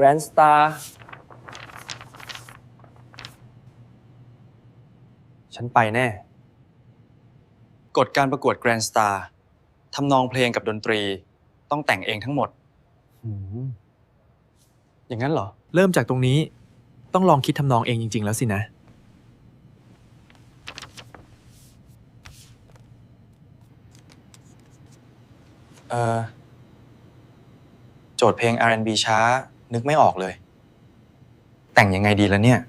Grand Star ฉันไปแน่ กฎการประกวด Grand Star ทำนองเพลงกับดนตรี ต้องแต่งเองทั้งหมดหืมอย่างนั้นเหรอ เริ่มจากตรงนี้ ต้องลองคิดทำนองเองจริง ๆ แล้วสินะ เออโจทย์เพลง R&B ช้า นึกไม่ออกเลย แต่งยังไงดีละเนี่ย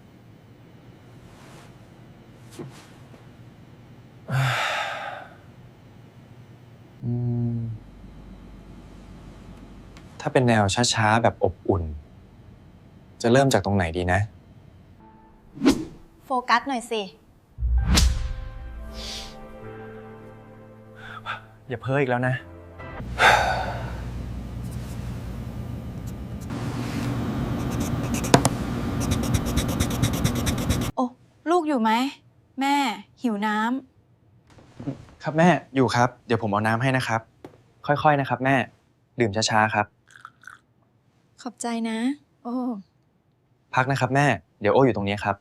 อืมถ้าเป็นแนวช้าๆ แบบอบอุ่น จะเริ่มจากตรงไหนดีนะ โฟกัสหน่อยสิ อย่าเพ้ออีกแล้วนะ โอ้ลูก อยู่ไหม แม่ หิวน้ครับแม่อยู่ครับ เดี๋ยวผมเอาน้ำให้นะครับ ค่อยๆนะครับ แม่ดื่มช้าๆครับำขอบใจนะ โอ้ พักนะครับแม่เดี๋ยวโอ้อยู่ตรงนี้ครับ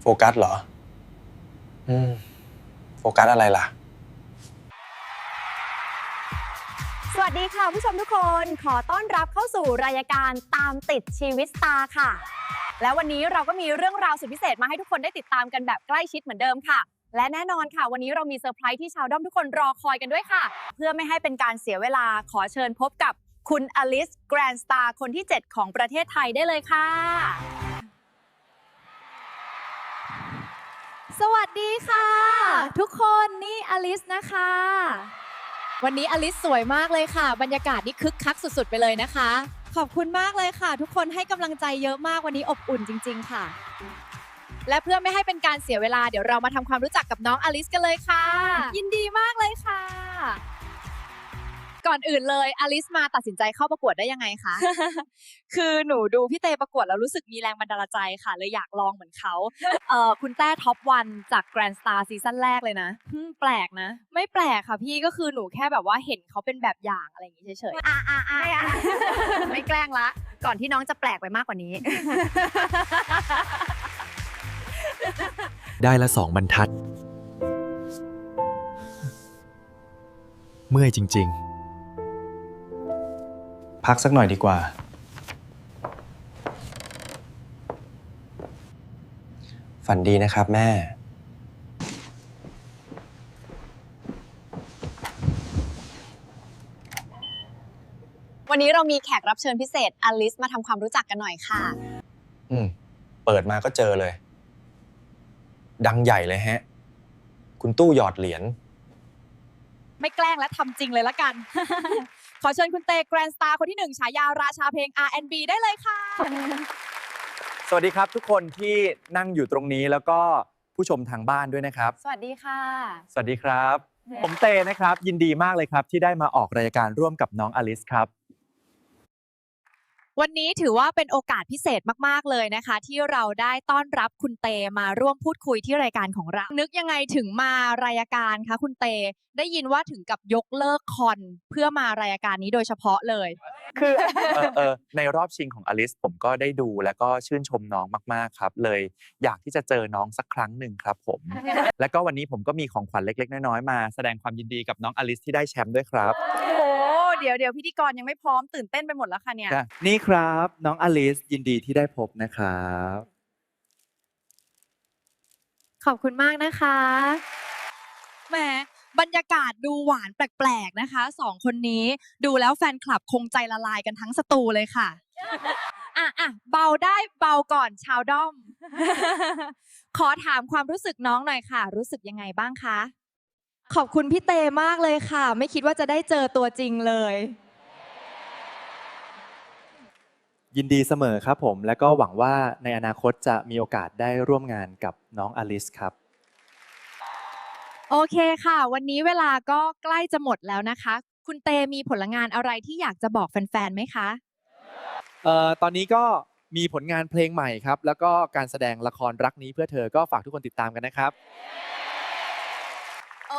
โฟกัสเหรอ อืม โฟกัสอะไรล่ะ วัสดีค่ะผู้ชมทุกคนขอต้อนรับเข้าสู่รายการตามติดชีวิตตาค่ะ และวันนี้เราก็มีเรื่องราวสุดพิเศษมาให้ทุกคนได้ติดตามกันแบบใกล้ชิดเหมือนเดิมค่ะ และแน่นอนค่ะ วันนี้เรามีเซอร์ไพรส์ที่ชาวด้อมทุกคนรอคอยกันด้วยค่ะ เพื่อไม่ให้เป็นการเสียเวลาขอเชิญพบกับคุณอลิสแกรนด์สตาร์คนที่ 7 ของประเทศไทยได้เลยค่ะ สวัสดีค่ะ ทุกคนนี่อลิสนะคะ วันนี้อลิสสวยมากเลยค่ะ บรรยากาศนี่คึกคักสุดๆ ไปเลยนะคะ ขอบคุณมากเลยค่ะ ทุกคนให้กำลังใจเยอะมากวันนี้อบอุ่นจริง ๆ ค่ะ และเพื่อไม่ให้เป็นการเสียเวลาเดี๋ยวเรามาทำความรู้จักกับน้องอลิสกันเลยค่ะ ยินดีมากเลยค่ะ ก่อนอื่นเลยอลิสมาตัดสินใจเข้าประกวดได้ยังไงคะ คือหนูดูพี่เตประกวดแล้วรู้สึกมีแรงบันดาลใจค่ะ เลยอยากลองเหมือนเขาเอ่อคุณแต้ท็อปวันจาก Grand Star ซีซั่นแรกเลยนะอืมแปลกนะ ไม่แปลกค่ะพี่ก็คือหนูแค่แบบว่าเห็นเขาเป็นแบบอย่างอะไรอย่างงี้เฉยอะอะอะอะไม่แกล้งละ ก่อนที่น้องจะแปลกไปมากกว่านี้ ได้ละสองบรรทัด เมื่อยจริง พักสักหน่อยดีกว่า ฝันดีนะครับแม่ วันนี้เรามีแขกรับเชิญพิเศษอลิสมาทำความรู้จักกันหน่อยค่ะ อืม เปิดมาก็เจอเลย ดังใหญ่เลยฮะ คุณตู้หยอดเหรียญๆไม่แกล้งและทำจริงเลยละกัน ขอเชิญคุณเต Grand Star คนที่หนึ่งฉายาราชาเพลง R&B ได้เลยค่ะ สวัสดีครับทุกคนที่นั่งอยู่ตรงนี้แล้วก็ผู้ชมทางบ้านด้วยนะครับ สวัสดีค่ะ สวัสดีครับ ผมเตนะครับ ยินดีมากเลยครับที่ได้มาออกรายการร่วมกับน้องอลิสครับ วันนี้ถือว่าเป็นโอกาสพิเศษมากๆเลยนะคะ ที่เราได้ต้อนรับคุณเตมาร่วมพูดคุยที่รายการของเรา นึกยังไงถึงมารายการคะคุณเตได้ยินว่าถึงกับยกเลิกคอนเพื่อมารายการนี้โดยเฉพาะเลย คือเออเออในรอบชิงของอลิสผมก็ได้ดูแล้วก็ชื่นชมน้องมากๆครับ เลยอยากที่จะเจอน้องสักครั้งหนึ่งครับผม และก็วันนี้ผมก็มีของขวัญเล็ก ๆ น้อยๆมา แสดงความยินดีกับน้องอลิสที่ได้แชมป์ด้วยครับโอ้โห เดี๋ยวเดี๋ยวพิธีกรยังไม่พร้อมตื่นเต้นไปหมดแล้วค่ะเนี่ยนี่ครับน้องอลิสยินดีที่ได้พบนะครับ ขอบคุณมากนะคะ แหมบรรยากาศดูหวานแปลกๆนะคะสองคนนี้ดูแล้วแฟนคลับคงใจละลายกันทั้งสตูเลยค่ะ อะอะเบาได้เบาก่อนชาวด้อม ขอถามความรู้สึกน้องหน่อยค่ะ รู้สึกยังไงบ้างคะ ขอบคุณพี่เตมากเลยค่ะ ไม่คิดว่าจะได้เจอตัวจริงเลยๆยินดีเสมอครับผม และก็หวังว่าในอนาคตจะมีโอกาสได้ร่วมงานกับน้องอลิสครับ โอเคค่ะ วันนี้เวลาก็ใกล้จะหมดแล้วนะคะ คุณเตมีผลงานอะไรที่อยากจะบอกแฟนๆไหมคะ เอ่อตอนนี้ก็มีผลงานเพลงใหม่ครับ แล้วก็การแสดงละครรักนี้เพื่อเธอก็ฝากทุกคนติดตามกันนะครับ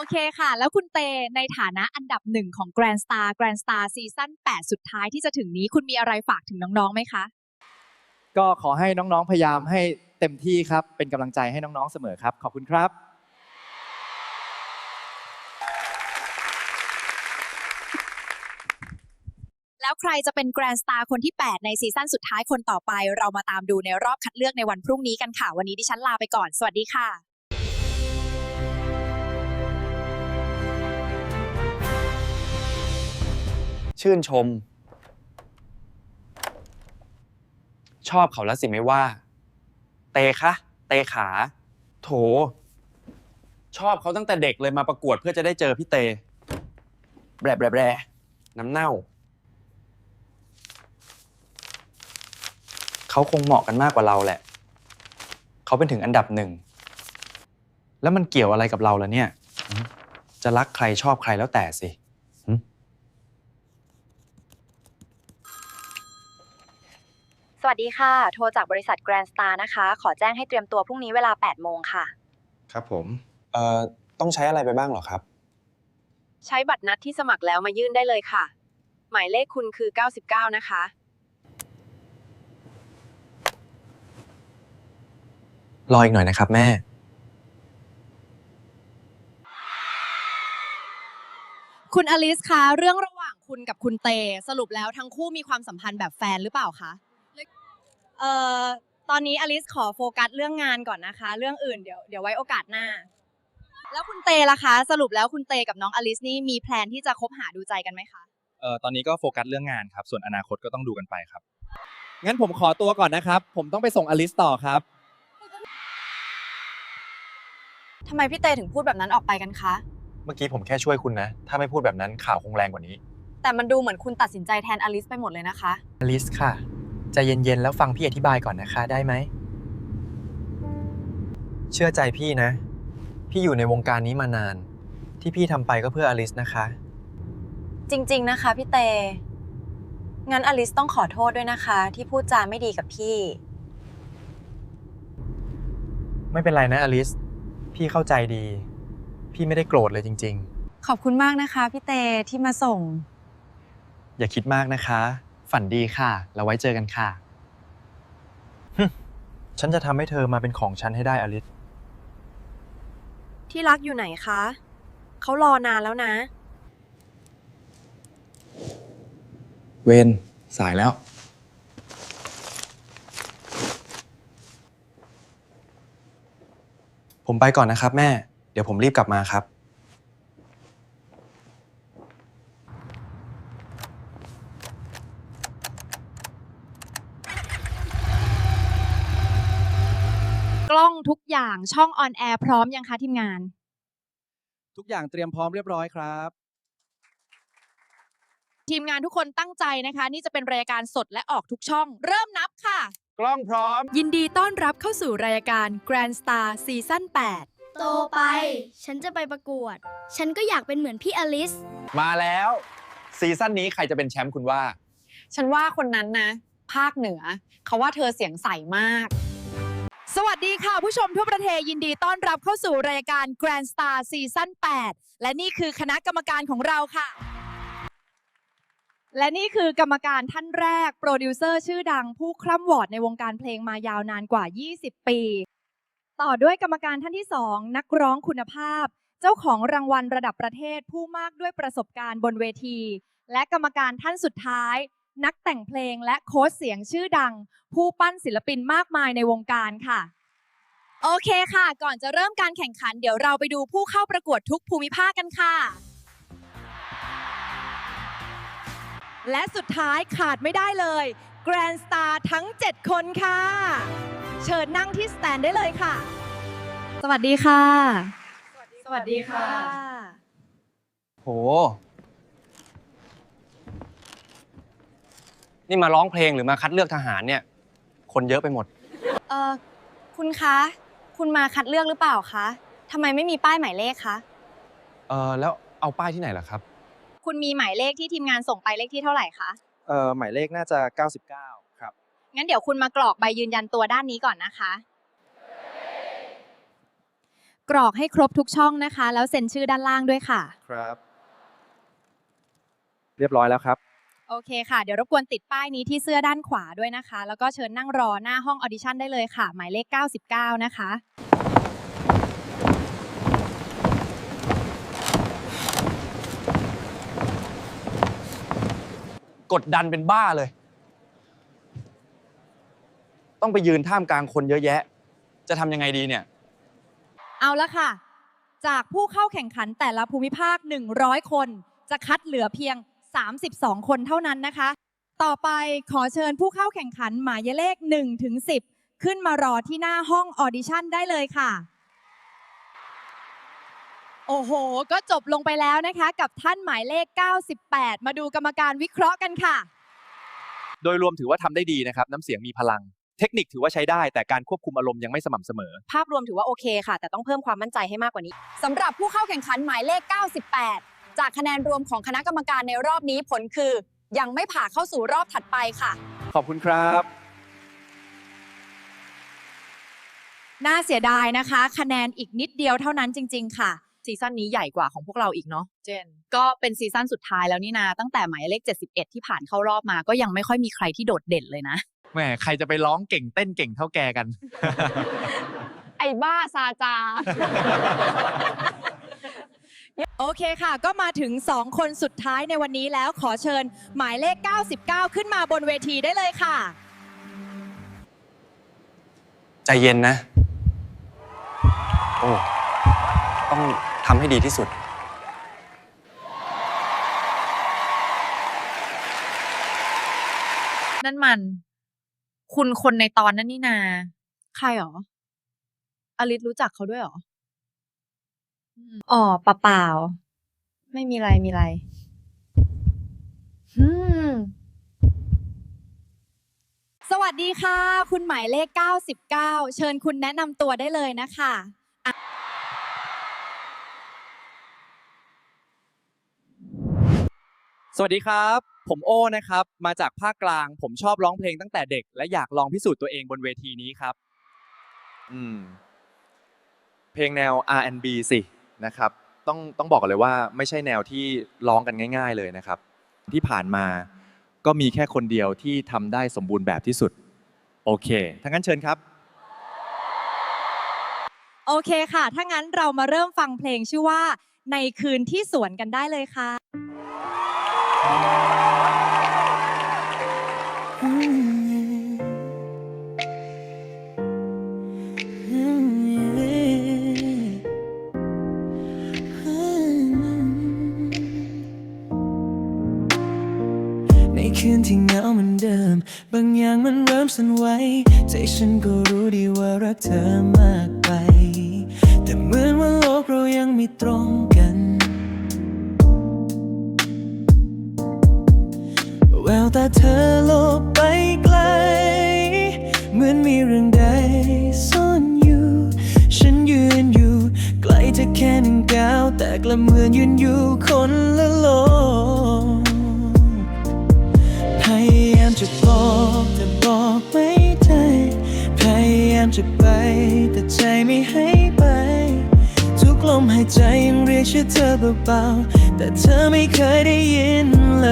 โอเคค่ะ แล้วคุณเตในฐานะอันดับหนึ่งของ Grand Star Grand Star ซีซั่น8 สุดท้ายที่จะถึงนี้คุณมีอะไรฝากถึงน้องๆไหมคะ ก็ขอให้น้องๆพยายามให้เต็มที่ครับ เป็นกำลังใจให้น้องๆเสมอครับ ขอบคุณครับ แล้วใครจะเป็น Grand Star คนที่ 8 ในซีซั่นสุดท้ายคนต่อไป เรามาตามดูในรอบคัดเลือกในวันพรุ่งนี้กันค่ะ วันนี้ดิฉันลาไปก่อน สวัสดีค่ะ ชื่นชม ชอบเขาแล้วสิไม่ว่า เตคะเตขา โถ ชอบเขาตั้งแต่เด็กเลยมาประกวดเพื่อจะได้เจอพี่เต แบรแบรแบรน้ำเน่า เขาคงเหมาะกันมากกว่าเราแหละ เขาเป็นถึงอันดับหนึ่ง แล้วมันเกี่ยวอะไรกับเราล่ะเนี่ย จะรักใครชอบใครแล้วแต่สิ สวัสดีค่ะ โทรจากบริษัท Grand Star นะคะ ขอแจ้งให้เตรียมตัวพรุ่งนี้เวลา 8 โมงค่ะ ครับผม เอ่อ ต้องใช้อะไรไปบ้างเหรอครับ ใช้บัตรนัดที่สมัครแล้วมายื่นได้เลยค่ะ หมายเลขคุณคือ 99 นะคะ รออีกหน่อยนะครับ แม่ คุณอลิสคะ เรื่องระหว่างคุณกับคุณเต สรุปแล้วทั้งคู่มีความสัมพันธ์แบบแฟนหรือเปล่าคะ เอ่อตอนนี้อลิสขอโฟกัสเรื่องงานก่อนนะคะ เรื่องอื่นเดี๋ยวเดี๋ยวไว้โอกาสหน้า แล้วคุณเตล่ะคะ สรุปแล้วคุณเตกับน้องอลิสนี่มีแพลนที่จะคบหาดูใจกันไหมคะ เอ่อตอนนี้ก็โฟกัสเรื่องงานครับ ส่วนอนาคตก็ต้องดูกันไปครับ งั้นผมขอตัวก่อนนะครับ ผมต้องไปส่งอลิสต่อครับ ทำไมพี่เตถึงพูดแบบนั้นออกไปกันคะ เมื่อกี้ผมแค่ช่วยคุณนะ ถ้าไม่พูดแบบนั้นข่าวคงแรงกว่านี้แต่มันดูเหมือนคุณตัดสินใจแทนอลิสไปหมดเลยนะคะ อลิสค่ะ ใจเย็นๆแล้วฟังพี่อธิบายก่อนนะคะได้ไหม เชื่อใจพี่นะ พี่อยู่ในวงการนี้มานาน ที่พี่ทำไปก็เพื่ออลิสนะคะ จริง ๆ นะคะพี่เต งั้นอลิสต้องขอโทษด้วยนะคะ ที่พูดจาไม่ดีกับพี่ ไม่เป็นไรนะอลิส พี่เข้าใจดี พี่ไม่ได้โกรธเลยจริง ขอบคุณมากนะคะพี่เตที่มาส่ง ๆ อย่าคิดมากนะคะ ฝันดีค่ะ แล้วไว้เจอกันค่ะฮึ่มฉันจะทำให้เธอมาเป็นของฉันให้ได้อลิสที่รักอยู่ไหนคะ เขารอนานแล้วนะ เวนสายแล้ว ผมไปก่อนนะครับ แม่ เดี๋ยวผมรีบกลับมาครับ กล้ องทุกอย่างช่องออนแอร์พร้อมยังคะทีมงาน ทุกอย่างเตรียมพร้อมเรียบร้อยครับ ทีมงานทุกคนตั้งใจนะคะ นี่จะเป็นรายการสดและออกทุกช่อง เริ่มนับค่ะ กล้องพร้อม ยินดีต้อนรับเข้าสู่รายการ Grand Star ซีซั่น8 โตไป ฉันจะไปประกวด ฉันก็อยากเป็นเหมือนพี่อลิส มาแล้ว ซีซั่นนี้ใครจะเป็นแชมป์คุณว่า ฉันว่าคนนั้นนะ ภาคเหนือ เขาว่าเธอเสียงใสมาก สวัสดีค่ะ ผู้ชมทั่วประเทศยินดีต้อนรับเข้าสู่รายการ Grand Star ซีซั่น8 และนี่คือคณะกรรมการของเราค่ะ และนี่คือกรรมการท่านแรก โปรดิวเซอร์ชื่อดังผู้คร่ำวอดในวงการเพลงมายาวนานกว่า 20 ปี ต่อด้วยกรรมการท่านที่ 2 นักร้องคุณภาพ เจ้าของรางวัลระดับประเทศผู้มากด้วยประสบการณ์บนเวที และกรรมการท่านสุดท้าย นักแต่งเพลงและโค้ชเสียงชื่อดัง ผู้ปั้นศิลปินมากมายในวงการค่ะ โอเคค่ะ ก่อนจะเริ่มการแข่งขัน เดี๋ยวเราไปดูผู้เข้าประกวดทุกภูมิภาคกันค่ะ และสุดท้ายขาดไม่ได้เลย Grand Star ทั้ง 7 คนค่ะ เชิญนั่งที่สแตนได้เลยค่ะ สวัสดีค่ะ สวัสดีค่ะ โห นี่มาร้องเพลงหรือมาคัดเลือกทหารเนี่ย คนเยอะไปหมด เออคุณคะ คุณมาคัดเลือกหรือเปล่าคะทำไมไม่มีป้ายหมายเลขคะ เออแล้วเอาป้ายที่ไหนล่ะครับ คุณมีหมายเลขที่ทีมงานส่งไปเลขที่เท่าไหร่คะ เอ่อหมายเลขน่าจะ 99 ครับ งั้นเดี๋ยวคุณมากรอกใบยืนยันตัวด้านนี้ก่อนนะคะ กรอกให้ครบทุกช่องนะคะ แล้วเซ็นชื่อด้านล่างด้วยค่ะ ครับ เรียบร้อยแล้วครับ โอเคค่ะ เดี๋ยวรบกวนติดป้ายนี้ที่เสื้อด้านขวาด้วยนะคะ แล้วก็เชิญนั่งรอหน้าห้องออดิชั่นได้เลยค่ะ หมายเลข 99 นะคะกดดันเป็นบ้าเลย ต้องไปยืนท่ามกลางคนเยอะแยะ จะทำยังไงดีเนี่ย เอาละค่ะ จากผู้เข้าแข่งขันแต่ละภูมิภาค 100 คน จะคัดเหลือเพียง 32 คนเท่านั้นนะคะ ต่อไปขอเชิญผู้เข้าแข่งขันหมายเลข1ถึง10 ขึ้นมารอที่หน้าห้องออดิชั่นได้เลยค่ะ โอ้โห ก็จบลงไปแล้วนะคะ กับท่านหมายเลข 98 มาดูกรรมการวิเคราะห์กันค่ะ โดยรวมถือว่าทำได้ดีนะครับ น้ำเสียงมีพลัง เทคนิคถือว่าใช้ได้ แต่การควบคุมอารมณ์ยังไม่สม่ำเสมอ ภาพรวมถือว่าโอเคค่ะ แต่ต้องเพิ่มความมั่นใจให้มากกว่านี้สำหรับผู้เข้าแข่งขันหมายเลข 98 จากคะแนนรวมของคณะกรรมการในรอบนี้ผลคือ ยังไม่ผ่านเข้าสู่รอบถัดไปค่ะ ขอบคุณครับ น่าเสียดายนะคะ คะแนนอีกนิดเดียวเท่านั้นจริง ๆ ค่ะ ซีซั่นนี้ใหญ่กว่าของพวกเราอีกเนาะเจน ก็เป็นซีซั่นสุดท้ายแล้วนี่นาตั้งแต่หมายเลข 71 ที่ผ่านเข้ารอบมา ก็ยังไม่ค่อยมีใครที่โดดเด่นเลยนะแหมใครจะไปร้องเก่งเต้นเก่งเท่าแกกัน ไอ้บ้าซาจา โอเคค่ะ ก็มาถึง 2 คนสุดท้ายในวันนี้แล้วขอเชิญหมายเลข 99 ขึ้นมาบนเวทีได้เลยค่ะ ใจเย็นนะ โอ้ ต้องทำให้ดีที่สุด นั่นมัน คุณคนในตอนนั้นนี่นา ใครหรอ อลิสรู้จักเขาด้วยหรอ อ๋อเปล่าๆไม่มีไรมีไรอืมสวัสดีค่ะ คุณหมายเลข 99 เชิญคุณแนะนำตัวได้เลยนะคะ สวัสดีครับ ผมโอ้นะครับ มาจากภาคกลาง ผมชอบร้องเพลงตั้งแต่เด็ก และอยากลองพิสูจน์ตัวเองบนเวทีนี้ครับ อืม เพลงแนว R&B สิ นะครับต้องต้องบอกเลยว่าไม่ใช่แนวที่ร้องกันง่าย ๆเลยนะครับ ที่ผ่านมาก็มีแค่คนเดียวที่ทำได้สมบูรณ์แบบที่สุด โอเคทั้างนั้นเชิญครับ โอเคค่ะ ถ้างั้นเรามาเริ่มฟังเพลงชื่อว่า ในคืนที่สวนกันได้เลยค่ะ เหมือนเดิม บางอย่างมันเริ่มสั่นไหวใจฉันก็รู้ดีว่ารักเธอมากไป แต่เหมือนว่าโลกเรายังไม่ตรงกันแววตาเธอโลบไปไกล เหมือนมีเรื่องใดซ่อนอยู่ ฉันยืนอยู่ใกล้เธอแค่หนึ่งก้าวแต่กลับเหมือนยืนอยู่คนละ ชื่อเธอเบาๆแต่เธอไม่เคยได้ยินเล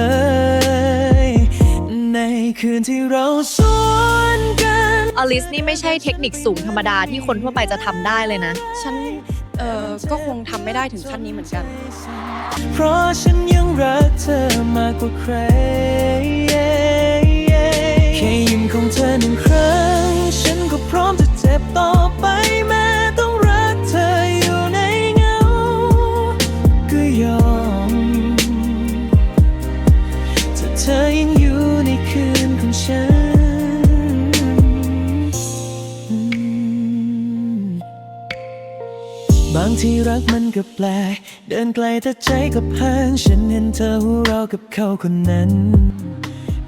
ย ในคืนที่เราสวนกันอลิสนี่ไม่ใช่เทคนิคสูงธรรมดาที่คนทั่วไปจะทำได้เลยนะ ฉัน เออก็คงทำไม่ได้ถึงขั้นนี้เหมือนกัน เพราะฉันยังรักเธอมากกว่าใคร มันก็แปลกเดินไกลแต่ใจก็พังฉันเห็นเธอหัวเราะกับเขาคนนั้น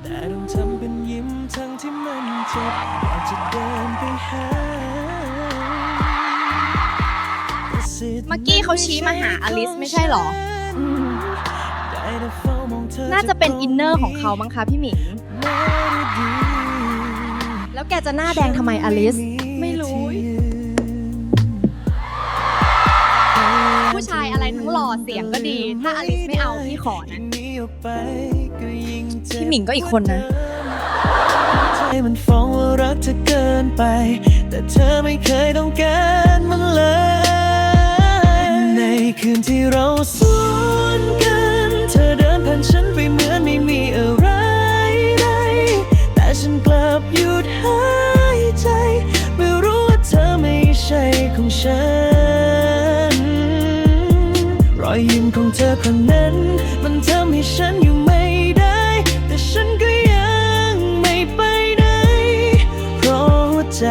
แต่ต้องทำเป็นยิ้มทั้งที่มันเจ็บอยากจะเดินไปหาแต่สิทธิ์เมื่อกี้เขาชี้มาหาอลิสไม่ใช่หรอได้แต่เฝ้ามองเธอน่าจะเป็นอินเนอร์ของเขามั้งคะพี่หมิงแม้ได้ดีแล้วแกจะหน้าแดงทำไมอลิส ล่อเสียงก็ดี ถ้าอลิสไม่เอาพี่ขอนะพี่หมิงก็อีกคนนะ ใจมันฟ้องว่ารักเธอเกินไป แต่เธอไม่เคยต้องการมันเลย ในคืนที่เราสวนกัน เธอคนนั้น มันทำให้ฉันอยู่ไม่ได้ แต่ฉันก็ยังไม่ไปไหนเพราะหัวใจ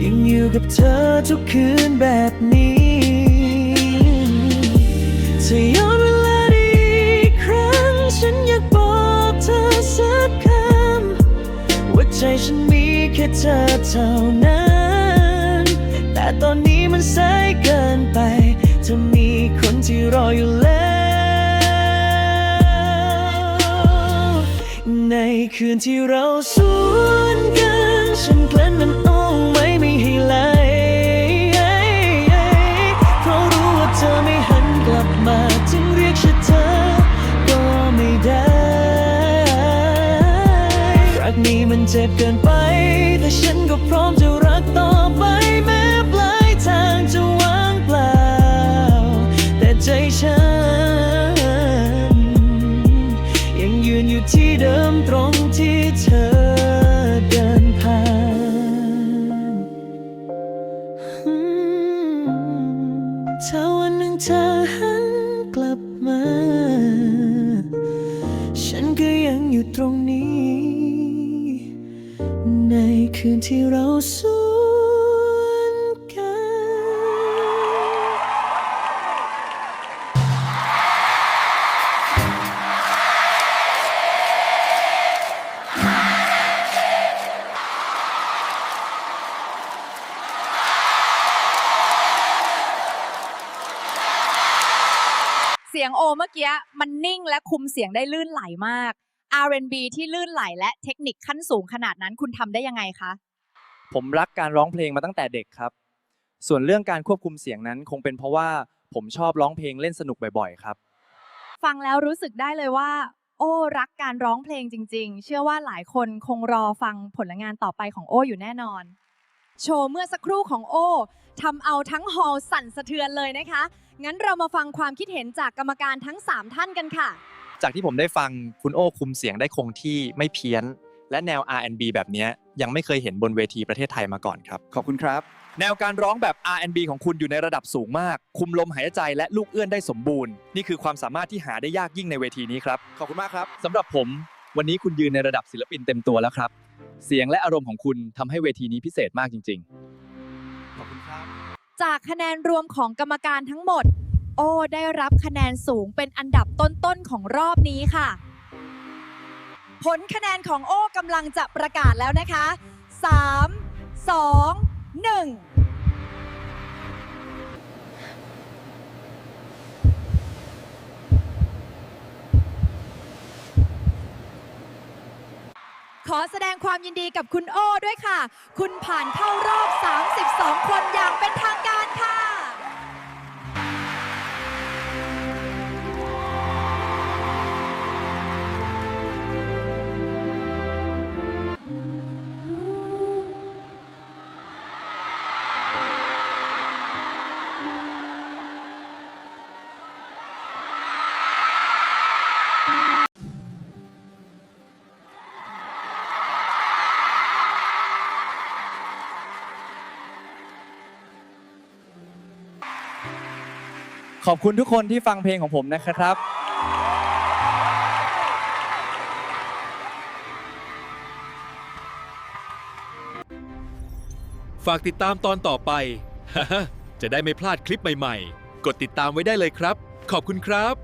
ยังอยู่กับเธอทุกคืนแบบนี้ถ้าย้อนเวลาได้อีกครั้ง ฉันอยากบอกเธอสักคำว่าใจฉันมีแค่เธอเท่านั้น แต่ตอนนี้มันสายเกินไปเธอมีคนที่รออยู่แล้ว ในคืนที่เราสวนกัน ฉันเพลนมันอ้องไม่ไม่ให้ไหลเพราะรู้ว่าเธอไม่หันกลับมาจึงเรียกชื่อเธอ ก็ไม่ได้ รักนี้มันเจ็บเกินไป แต่ฉันก็พร้อม สียงโอเมื่อกี้มันนิ่งและคุมเสียงได้ลื่นไหลมาก R&B ที่ลื่นไหลและเทคนิคขั้นสูงขนาดนั้นคุณทำได้ยังไงคะ ผมรักการร้องเพลงมาตั้งแต่เด็กครับ ส่วนเรื่องการควบคุมเสียงนั้นคงเป็นเพราะว่าผมชอบร้องเพลงเล่นสนุกบ่อยๆครับ ฟังแล้วรู้สึกได้เลยว่า โอ้รักการร้องเพลงจริง ๆ เชื่อว่าหลายคนคงรอฟังผลงานต่อไปของโอ้อยู่แน่นอน โชว์เมื่อสักครู่ของโอ้ทำเอาทั้งฮอลล์สั่นสะเทือนเลยนะคะ งั้นเรามาฟังความคิดเห็นจากกรรมการทั้ง 3 ท่านกันค่ะ จากที่ผมได้ฟังคุณโอ้คุมเสียงได้คงที่ไม่เพี้ยน และแนว R&B แบบเนี้ยยังไม่เคยเห็นบนเวทีประเทศไทยมาก่อนครับ ขอบคุณครับ แนวการร้องแบบ R&B ของคุณอยู่ในระดับสูงมาก คุมลมหายใจและลูกเอื้อนได้สมบูรณ์ นี่คือความสามารถที่หาได้ยากยิ่งในเวทีนี้ครับ ขอบคุณมากครับสำหรับผม วันนี้คุณยืนในระดับศิลปินเต็มตัวแล้วครับ เสียงและอารมณ์ของคุณทำให้เวทีนี้พิเศษมากจริงๆขอบคุณครับ จากคะแนนรวมของกรรมการทั้งหมด โอ้ได้รับคะแนนสูงเป็นอันดับต้นๆของรอบนี้ค่ะ ผลคะแนนของโอ้กำลังจะประกาศแล้วนะคะ 3 2 1 ขอแสดงความยินดีกับคุณโอ้ด้วยค่ะ คุณผ่านเข้ารอบ 32 คนอย่างเป็นทางการ อบคุณทุกคนที่ฟังเพลงของผมนะครับ ฝากติดตามตอนต่อไป จะได้ไม่พลาดคลิปใหม่ ๆ กดติดตามไว้ได้เลยครับ ขอบคุณครับ